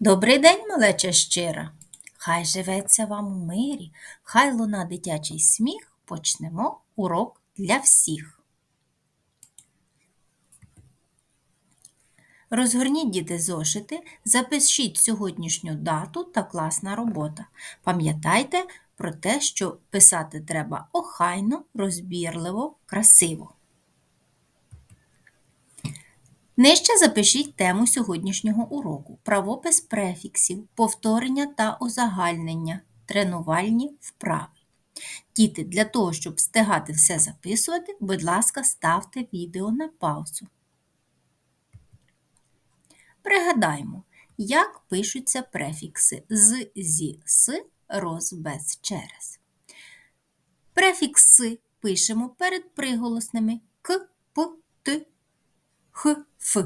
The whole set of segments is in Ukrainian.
Добрий день, малеча щира! Хай живеться вам у мирі, хай луна дитячий сміх, почнемо урок для всіх. Розгорніть діти зошити, запишіть сьогоднішню дату та класна робота. Пам'ятайте про те, що писати треба охайно, розбірливо, красиво. Нижче запишіть тему сьогоднішнього уроку: правопис префіксів, повторення та узагальнення, тренувальні вправи. Діти, для того, щоб встигати все записувати, будь ласка, ставте відео на паузу. Пригадаємо, як пишуться префікси з, зі, с, роз, без, через. Префікс «си» пишемо перед приголосними к, п, т, х, ф.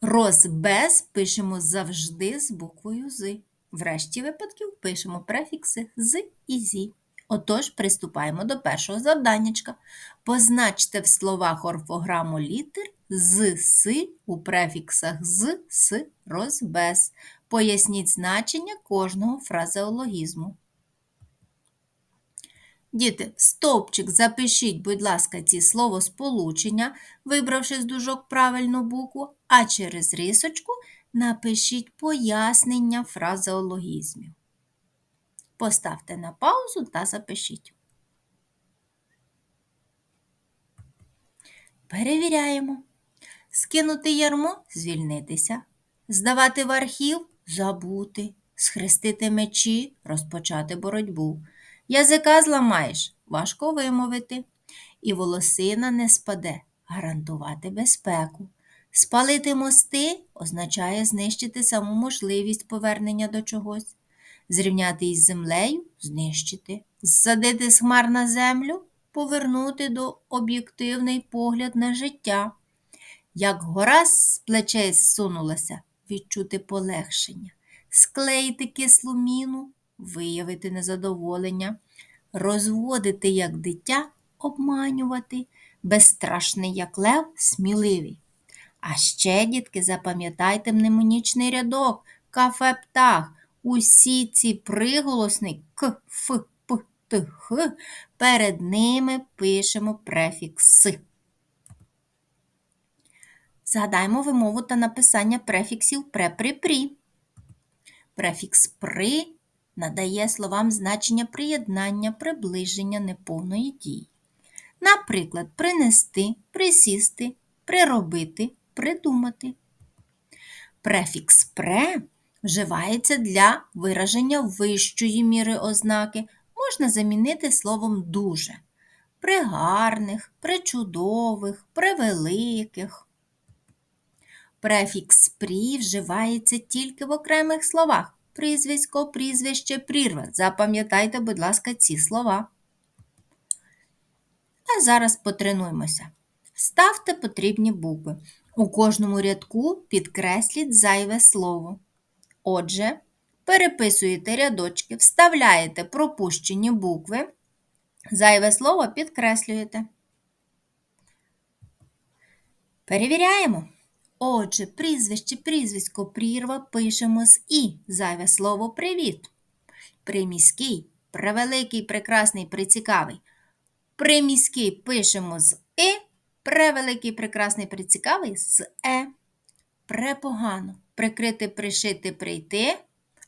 Розбез пишемо завжди з буквою З. В решті випадків пишемо префікси з і зі. Отож, приступаємо до першого завданнячка. Позначте в словах орфограму літер з си у префіксах з, с, роз, без. Поясніть значення кожного фразеологізму. Діти, в стовпчик запишіть, будь ласка, ці словосполучення, вибравши з дужок правильну букву, а через рисочку напишіть пояснення фразеологізмів. Поставте на паузу та запишіть. Перевіряємо. Скинути ярмо звільнитися, здавати в архів забути, схрестити мечі, розпочати боротьбу. Язика зламаєш, важко вимовити, і волосина не спаде, гарантувати безпеку. Спалити мости означає знищити саму можливість повернення до чогось, зрівняти із землею знищити, зсадити з хмар на землю, повернути до об'єктивний погляд на життя. Як гора з плечей зсунулася, відчути полегшення, склеїти кислу міну, виявити незадоволення, розводити як дитя, обманювати, безстрашний, як лев, сміливий. А ще, дітки, запам'ятайте мнемонічний рядок, кафе птах. Усі ці приголосни к, ф, п, т, х, перед ними пишемо префікс «си». Згадаймо вимову та написання префіксів пре-при-прі. Префікс при надає словам значення приєднання, приближення неповної дії. Наприклад, принести, присісти, приробити, придумати. Префікс пре вживається для вираження вищої міри ознаки, можна замінити словом дуже. При гарних, при чудових, при великих. Префікс прі вживається тільки в окремих словах прізвисько, прізвище, прірва. Запам'ятайте, будь ласка, ці слова. А зараз потренуємося. Ставте потрібні букви. У кожному рядку підкресліть зайве слово. Отже, переписуєте рядочки, вставляєте пропущені букви, зайве слово підкреслюєте. Перевіряємо. Отже, прізвище, прізвисько, прірва пишемо з І. Зайве слово привіт. Приміський, превеликий, прекрасний, прицікавий. Приміський пишемо з І. Превеликий, прекрасний, прицікавий з Е. Препогано. Прикрити, пришити, прийти.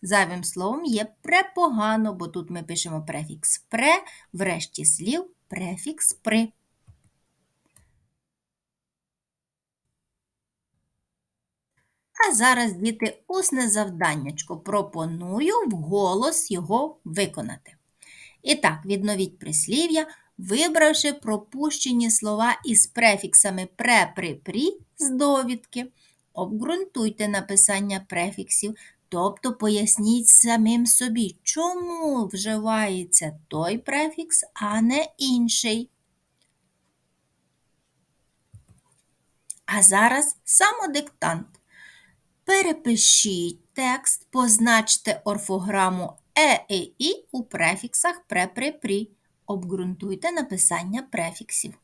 Зайвим словом є препогано, бо тут ми пишемо префікс пре, врешті слів префікс при. А зараз, діти, усне завданнячко. Пропоную вголос його виконати. І так, відновіть прислів'я, вибравши пропущені слова із префіксами пре, при, прі з довідки. Обґрунтуйте написання префіксів, тобто поясніть самим собі, чому вживається той префікс, а не інший. А зараз самодиктант. Перепишіть текст, позначте орфограму е і і у префіксах пре при прі. Обґрунтуйте написання префіксів.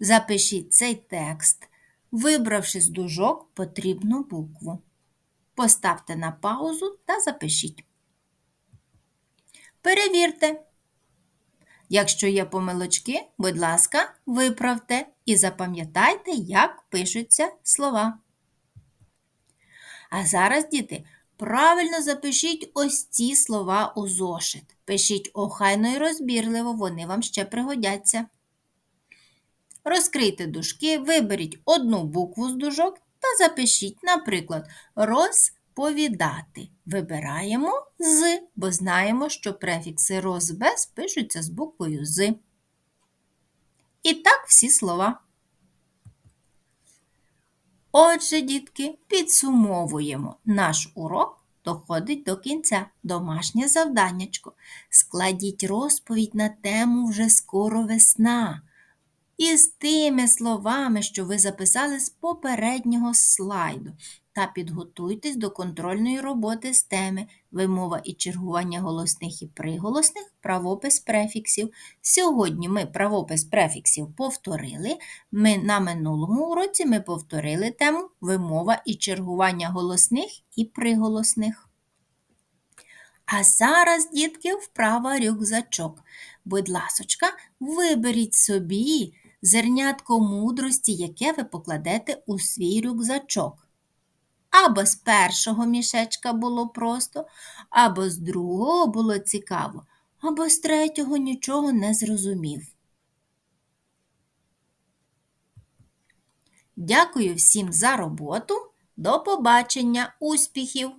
Запишіть цей текст, вибравши з дужок потрібну букву. Поставте на паузу та запишіть. Перевірте. Якщо є помилочки, будь ласка, виправте і запам'ятайте, як пишуться слова. А зараз, діти, правильно запишіть ось ці слова у зошит. Пишіть охайно і розбірливо, вони вам ще пригодяться. Розкрийте дужки, виберіть одну букву з дужок та запишіть, наприклад, розповідати. Вибираємо з, бо знаємо, що префікси роз без пишуться з буквою з. І так всі слова. Отже, дітки, підсумовуємо. Наш урок доходить до кінця. Домашнє завданнячко. Складіть розповідь на тему вже скоро весна. Із тими словами, що ви записали з попереднього слайду. Та підготуйтесь до контрольної роботи з теми вимова і чергування голосних і приголосних, правопис префіксів. Сьогодні ми правопис префіксів повторили. Ми на минулому уроці ми повторили тему вимова і чергування голосних і приголосних. А зараз, дітки, вправа рюкзачок. Будь ласочка, виберіть собі зернятко мудрості, яке ви покладете у свій рюкзачок. Або з першого мішечка було просто, або з другого було цікаво, або з третього нічого не зрозумів. Дякую всім за роботу. До побачення, успіхів!